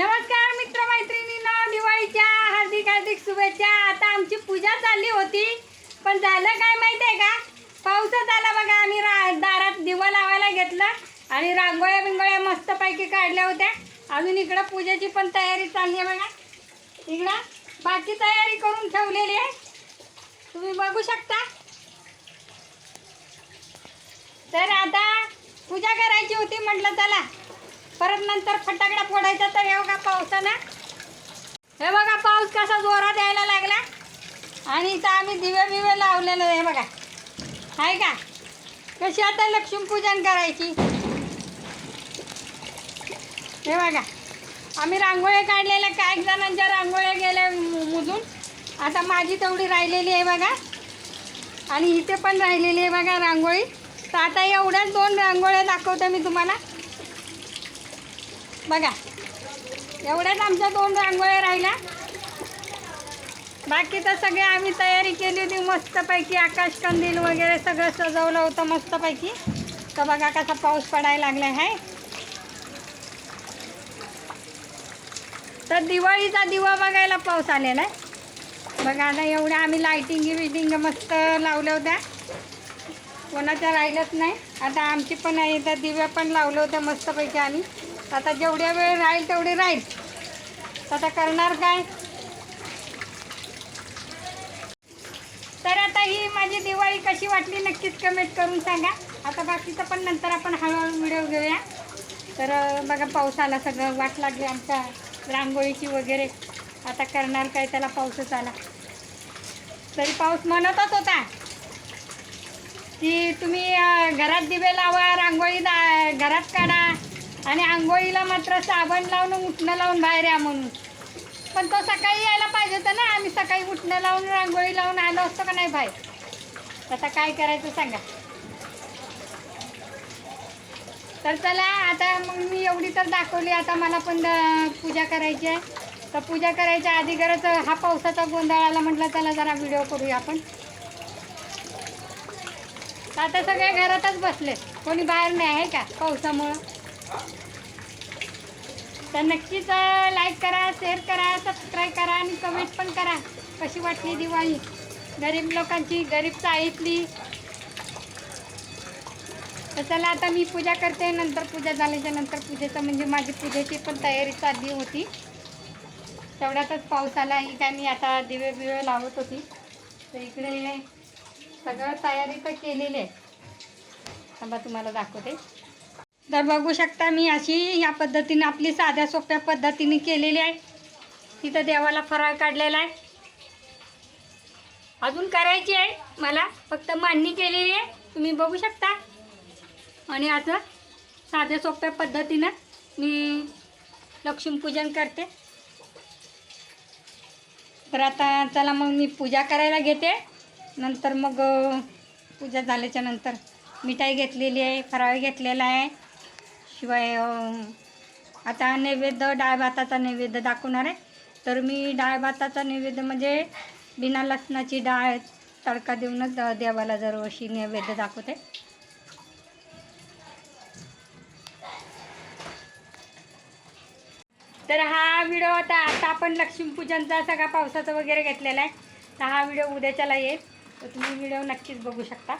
नमस्कार मित्र मैत्रिणींना दिवाळीच्या हार्दिक हार्दिक शुभेच्छा. आता आमची पूजा चालली होती पण झालं काय माहिती आहे का? पाऊसच आला बघा आम्ही रा दारात दिवा लावायला घेतलं आणि रांगोळ्या बिंगोळ्या मस्तपैकी काढल्या होत्या. अजून इकडं पूजेची पण तयारी चालली आहे बघा. इकडं बाकी तयारी करून ठेवलेली आहे. तुम्ही बघू शकता. तर आता पूजा करायची होती म्हटलं चला. परत नंतर फटाकडा फोडायचा तर हे बघा पावसानं? हे बघा पाऊस कसा जोरात यायला लागला. आणि इथं आम्ही दिवे बिवे लावलेलं आहे बघा. आहे का? कशी आता लक्ष्मीपूजन करायची? हे बघा. आम्ही रांगोळ्या काढलेल्या काही जणांच्या रांगोळ्या गेल्या मुजून. आता माझी तेवढी राहिलेली आहे बघा. आणि इथे पण राहिलेली आहे बघा रांगोळी. तर आता एवढ्याच दोन रांगोळ्या दाखवते मी तुम्हाला. बघा एवढ्याच आमच्या दोन रांगोळ्या राहिल्या. बाकी तर सगळे आम्ही तयारी केली होती मस्तपैकी आकाश कंदील वगैरे सगळं सजवलं होतं मस्तपैकी. तर बघा कसा पाऊस पडायला लागला आहे. तर दिवाळीचा दिवा बघायला पाऊस आलेला आहे. बघा आता एवढ्या आम्ही लायटिंग बिटिंग मस्त लावल्या होत्या. कोणाच्या राहिलंच नाही. आता आमची पण आहे तर दिव्या पण लावलं होत्या मस्तपैकी आम्ही. आता जेवढ्या वेळ राहील तेवढी राहील. आता करणार काय? तर आता ही माझी दिवाळी कशी वाटली नक्कीच कमेंट करून सांगा. आता बाकीचं पण नंतर आपण हळूहळू व्हिडिओ घेऊया. तर बघा पाऊस आला सगळं वाट लागली आमच्या रांगोळीची वगैरे. आता करणार काय त्याला पाऊसच आला. तरी पाऊस म्हणतच होता. की तुम्ही घरात दिवे लावा रांगोळी दा घरात काढा. आणि आंघोळीला मात्र साबण लावून उठणं लावून बाहेर या म्हणून. पण तो सकाळी यायला पाहिजे होता ना आम्ही सकाळी उठणं लावून रांगोळी लावून आलो असतो का नाही बाहेर? आता काय करायचं सांगा. तर चला आता मग मी एवढी तर दाखवली आता मला पण पूजा करायची आहे. तर पूजा करायच्या आधी गरज हा पावसाचा गोंधळ आला म्हटलं चला जरा व्हिडिओ करूया आपण. तर आता सगळे घरातच बसले कोणी बाहेर नाही आहे का पावसामुळं? तर नक्कीच लाईक करा शेअर करा सबस्क्राईब करा आणि कमेंट पण करा. कशी वाटली दिवाळी? गरीब लोकांची गरीब चाळीतली. तर चला आता मी पूजा करते. नंतर पूजा झाल्याच्यानंतर पूजेचं म्हणजे माझी पूजेची पण तयारी चालली होती. तेवढ्यातच पाऊस आला. ही काय मी आता दिवे बिवे लावत होती. तर इकडे सगळं तयारी तर केलेली आहे. थांबा तुम्हाला दाखवते. तर बघू शकता मी अशी या पद्धतीने आपली साध्या सोप्या पद्धतीने केलेली आहे. तिथं देवाला फराळ काढलेला आहे. अजून करायची आहे. मला फक्त मांडणी केलेली आहे. तुम्ही बघू शकता. आणि असं साध्या सोप्या पद्धतीनं मी लक्ष्मीपूजन करते. तर आता चला मग मी पूजा करायला घेते. नंतर मग पूजा झाल्याच्यानंतर मिठाई घेतलेली आहे फराळ घेतलेला आहे. शिवाय आता नैवेद्य डाळ भाताचा नैवेद्य दाखवणार आहे. तर मी डाळ भाताचा नैवेद्य म्हणजे बिना लसणाची डाळ तडका देऊनच देवाला देवाला दरवर्षी नैवेद्य दाखवते. तर हा व्हिडिओ आता आता आपण लक्ष्मीपूजनचा सगळा पावसाचा वगैरे घेतलेला आहे. तर हा व्हिडिओ उद्याच्याला येईल. तर तुम्ही व्हिडिओ नक्कीच बघू शकता.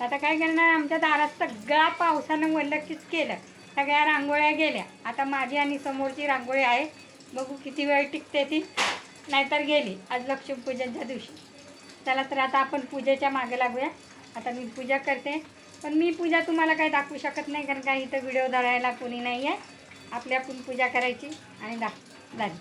आता काय करणार आमच्या दारात सगळा पावसानं वल्लकीच केलं. सगळ्या रांगोळ्या गेल्या. आता माझी आणि समोरची रांगोळी आहे. बघू किती वेळ टिकते ती. नाहीतर गेली. आज लक्ष्मीपूजनच्या दिवशी. चला तर आता आपण पूजेच्या मागे लागूया. आता मी पूजा करते. पण मी पूजा तुम्हाला काही दाखवू शकत नाही कारण काही इथं व्हिडिओ धरायला कोणी नाही आहे आपली आपण पूजा करायची. आणि दाख झाली.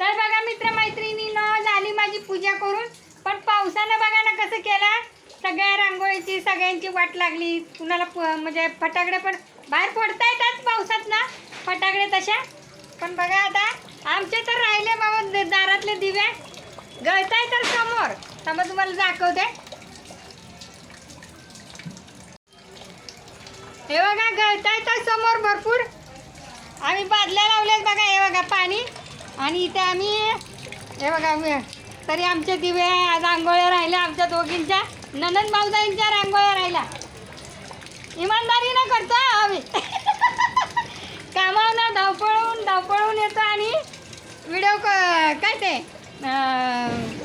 तर बघा मित्र मैत्रिणीनं झाली माझी पूजा करून. पण पावसानं बघा ना कसं केलं? सगळ्या रांगोळीची सगळ्यांची वाट लागली. कुणाला प- म्हणजे फटाकडे पण बाहेर फोडता येतात पावसात ना फटाकडे तशा. पण बघा आता आमचे तर राहिले बाबा दारातले दिवे. गळताय तर समोर. समज तुम्हाला दाखवते. हे बघा गळताय तर समोर भरपूर. आम्ही बादल्या लावल्यात बघा हे बघा पाणी. आणि इथे आम्ही हे बघा तरी आमचे दिवे रांगोळ्या राहिल्या आमच्या दोघींच्या. ननंद भाऊजाईंच्या रांगोळ्या राहिल्या. इमानदारीनं करतो हा आम्ही. कामावनं धावपळून धावपळून येतो आणि व्हिडिओ क काय ते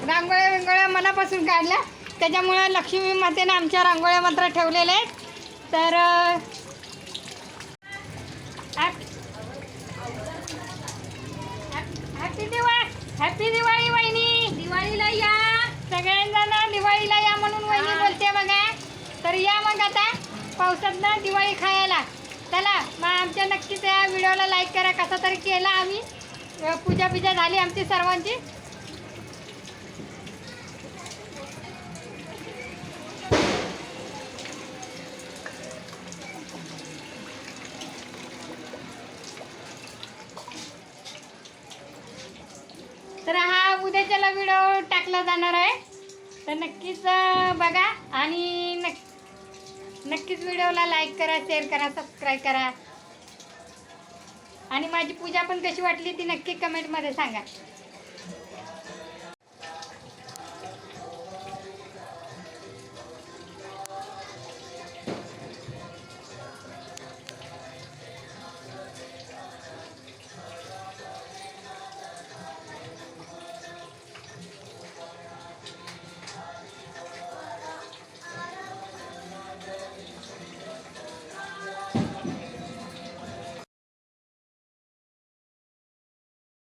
रांगोळ्या विंगोळ्या मनापासून काढल्या. त्याच्यामुळं लक्ष्मी मातेने आमच्या रांगोळ्या मात्र ठेवलेल्या आहेत. तर अं, hap- happy Diwali happy Diwali वहिनी. दिवाळीला या. सगळ्यांना दिवाळीला या म्हणून वहिनी बोलते बघा. तर या मग आता. पावसात ना दिवाळी खायला. चला मग आमच्या नक्कीच या व्हिडिओला लाईक करा. कसा तरी केला आम्ही. पूजा बिजा झाली आमची सर्वांची. तर हा उद्याच्याला व्हिडिओ टाकला जाणार आहे. तर नक्कीच बघा आणि नक् नक्कीच व्हिडिओला लाईक करा शेअर करा सबस्क्राईब करा. आणि माझी पूजा पण कशी वाटली ती नक्की कमेंटमध्ये सांगा.